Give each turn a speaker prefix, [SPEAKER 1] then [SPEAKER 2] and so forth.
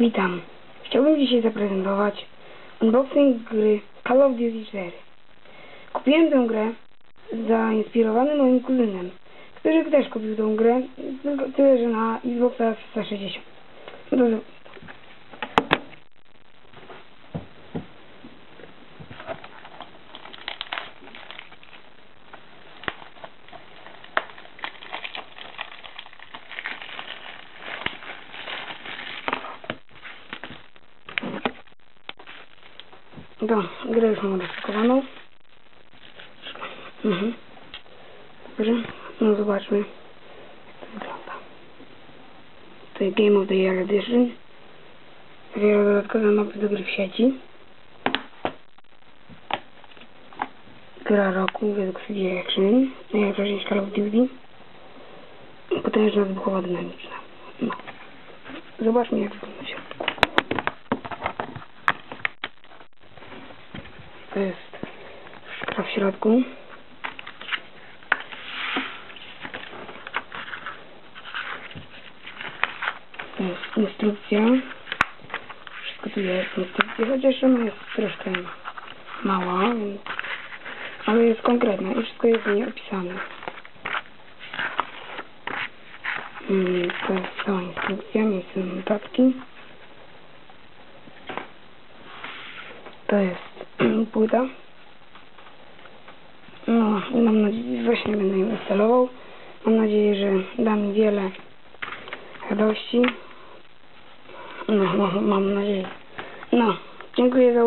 [SPEAKER 1] Witam. Chciałbym dzisiaj zaprezentować unboxing gry Call of Duty 4. Kupiłem tę grę zainspirowany moim kuzynem, który też kupił tę grę, tyle, że na Xboxa 360. No to Do, grę już mam rozpakowaną. Mhm. Dobrze, no zobaczmy jak to wygląda. Tutaj Game of the Year Edition. Zawiera dodatkowe mapy do gry w sieci. Gra roku według CD Action. Część Call of Duty. Potężna wybuchowa dynamiczna. No. Zobaczmy jak wygląda To jest w środku. To jest instrukcja. Wszystko tu jest instrukcja, chociaż ona jest troszkę mała, więc... ale jest konkretna i wszystko jest w niej opisane. Mm, To jest cała instrukcja, miejsce notatki. To jest płyta. No mam nadzieję, właśnie będę ją instalował. Mam nadzieję, że da mi wiele radości. No, no mam nadzieję. No, dziękuję za.